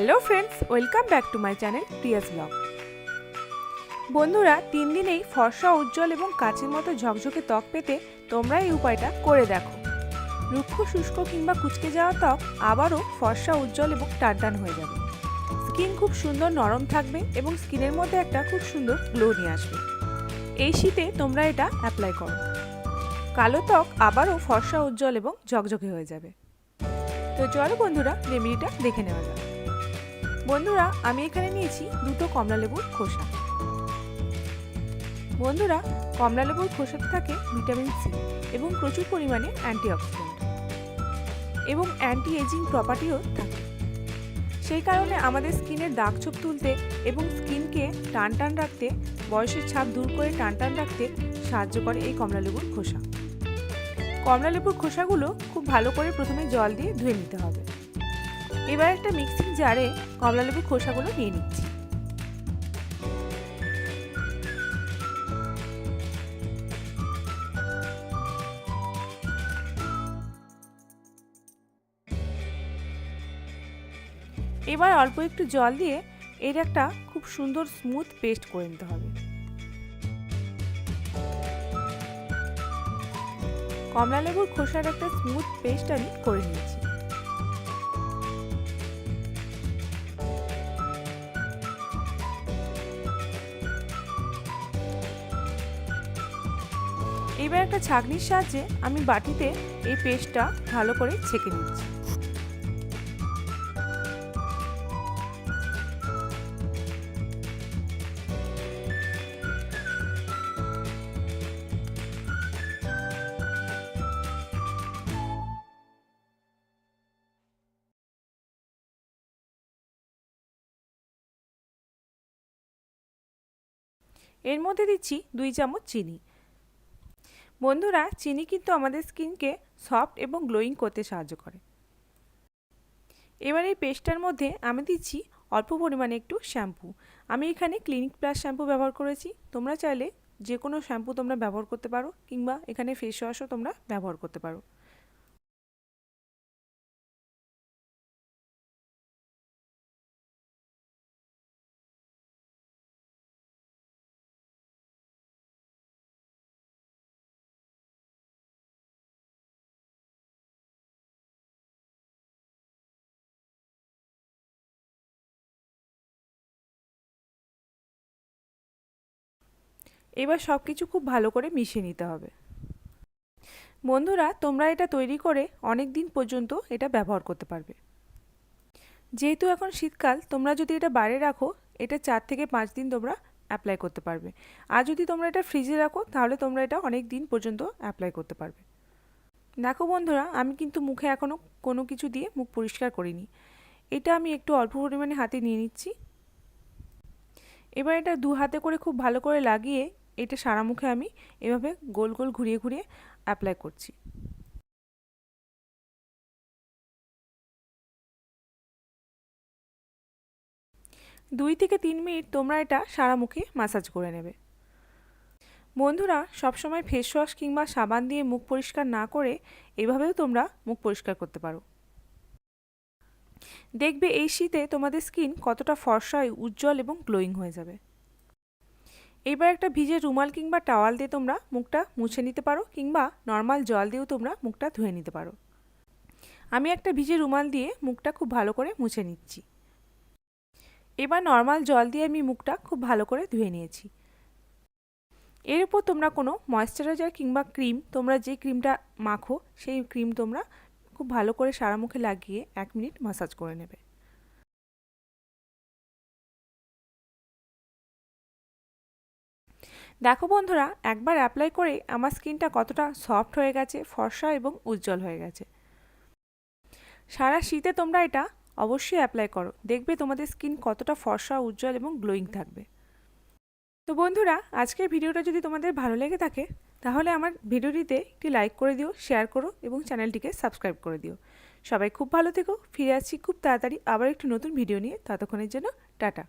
Hello friends, welcome back to my channel Priya's vlog. বন্ধুরা, তিন দিনেই ফর্সা, উজ্জ্বল এবং কাচের মতো ঝকঝকে ত্বক পেতে তোমরা এই উপায়টা করে দেখো। রুক্ষ, শুষ্ক কিংবা কুচকে যাওয়া ত্বক আবারও ফর্সা, উজ্জ্বল এবং টানটান হয়ে যাবে। স্কিন খুব সুন্দর নরম থাকবে এবং স্কিনের মধ্যে একটা খুব সুন্দর গ্লো নিয়ে আসবে। এই শীতে তোমরা এটা অ্যাপ্লাই করো। কালো ত্বক আবারও ফর্সা, উজ্জ্বল এবং ঝকঝকে হয়ে যাবে। তো চলো বন্ধুরা, রেমেডিটা দেখে নেওয়া যাক। বন্ধুরা, আমি এখানে নিয়েছি দুটো কমলা লেবুর খোসা। বন্ধুরা, কমলা লেবুর খোসাতে থাকে ভিটামিন সি এবং প্রচুর পরিমাণে অ্যান্টিঅক্সিডেন্ট এবং অ্যান্টি এজিং প্রপার্টিও থাকে। সেই কারণে আমাদের স্কিনের দাগ ছোপ তুলতে এবং স্কিনকে টান টান রাখতে, বয়সের ছাপ দূর করে টান টান রাখতে সাহায্য করে এই কমলা লেবুর খোসা। কমলা লেবুর খোসাগুলো খুব ভালো করে প্রথমে জল দিয়ে ধুয়ে নিতে হবে। এবার একটা মিক্সিং জারে কমলা লেবুর খোসাগুলো নিয়ে নিচ্ছি। এবার অল্প একটু জল দিয়ে এর একটা খুব সুন্দর স্মুথ পেস্ট করে নিতে হবে। কমলা লেবুর খোসার একটা স্মুথ পেস্ট আমি করে নিয়েছি। এবার একটা ছাঁকনির সাহায্যে আমি বাটিতে এই পেস্টটা ভালো করে ছেঁকে নিচ্ছি। এর মধ্যে দিচ্ছি দুই চামচ চিনি। বন্ধুরা, চিনি কিন্তু আমাদের স্কিনকে সফট এবং গ্লোয়িং করতে সাহায্য করে। এবার এই পেস্টটার মধ্যে আমি দিচ্ছি অল্প পরিমাণে একটু শ্যাম্পু। আমি এখানে ক্লিনিক প্লাস শ্যাম্পু ব্যবহার করেছি। তোমরা চাইলে যে কোনো শ্যাম্পু তোমরা ব্যবহার করতে পারো কিংবা এখানে ফেস ওয়াশও তোমরা ব্যবহার করতে পারো। এবার সব কিছু খুব ভালো করে মিশিয়ে নিতে হবে। বন্ধুরা, তোমরা এটা তৈরি করে অনেক দিন পর্যন্ত এটা ব্যবহার করতে পারবে। যেহেতু এখন শীতকাল, তোমরা যদি এটা বাইরে রাখো, এটা চার থেকে পাঁচ দিন তোমরা অ্যাপ্লাই করতে পারবে। আর যদি তোমরা এটা ফ্রিজে রাখো, তাহলে তোমরা এটা অনেক দিন পর্যন্ত অ্যাপ্লাই করতে পারবে। দেখো বন্ধুরা, আমি কিন্তু মুখে এখনও কোনো কিছু দিয়ে মুখ পরিষ্কার করিনি। এটা আমি একটু অল্প পরিমাণে হাতে নিয়ে নিচ্ছি। এবার এটা দু হাতে করে খুব ভালো করে লাগিয়ে এটা সারা মুখে আমি এভাবে গোল গোল ঘুরিয়ে ঘুরিয়ে অ্যাপ্লাই করছি। দুই থেকে তিন মিনিট তোমরা এটা সারা মুখে মাসাজ করে নেবে। বন্ধুরা, সবসময় ফেস ওয়াশ কিংবা সাবান দিয়ে মুখ পরিষ্কার না করে এভাবেও তোমরা মুখ পরিষ্কার করতে পারো। দেখবে এই শীতে তোমাদের স্কিন কতটা ফর্সায়, উজ্জ্বল এবং গ্লোয়িং হয়ে যাবে। এবার একটা ভিজে রুমাল কিংবা টাওয়াল দিয়ে তোমরা মুখটা মুছে নিতে পারো কিংবা নর্মাল জল দিয়েও তোমরা মুখটা ধুয়ে নিতে পারো। আমি একটা ভিজে রুমাল দিয়ে মুখটা খুব ভালো করে মুছে নিচ্ছি। এবার নর্মাল জল দিয়ে আমি মুখটা খুব ভালো করে ধুয়ে নিয়েছি। এর উপর তোমরা কোনো ময়শ্চারাইজার কিংবা ক্রিম, তোমরা যে ক্রিমটা মাখো, সেই ক্রিম তোমরা খুব ভালো করে সারা মুখে লাগিয়ে এক মিনিট মাসাজ করে নেবে। দেখো বন্ধুরা, একবার অ্যাপ্লাই করে আমার স্কিনটা কতটা সফট হয়ে গেছে, ফর্সা এবং উজ্জ্বল হয়ে গেছে। সারা শীতে তোমরা এটা অবশ্যই অ্যাপ্লাই করো। দেখবে তোমাদের স্কিন কতটা ফর্সা, উজ্জ্বল এবং গ্লোয়িং থাকবে। তো বন্ধুরা, আজকের ভিডিওটা যদি তোমাদের ভালো লেগে থাকে তাহলে আমার ভিডিওটিতে একটি লাইক করে দিও শেয়ার করো এবং চ্যানেলটিকে সাবস্ক্রাইব করে দিও। সবাই খুব ভালো থেকো, ফিরে আসছি খুব তাড়াতাড়ি আবার একটি নতুন ভিডিও নিয়ে। ততক্ষণের জন্য টাটা।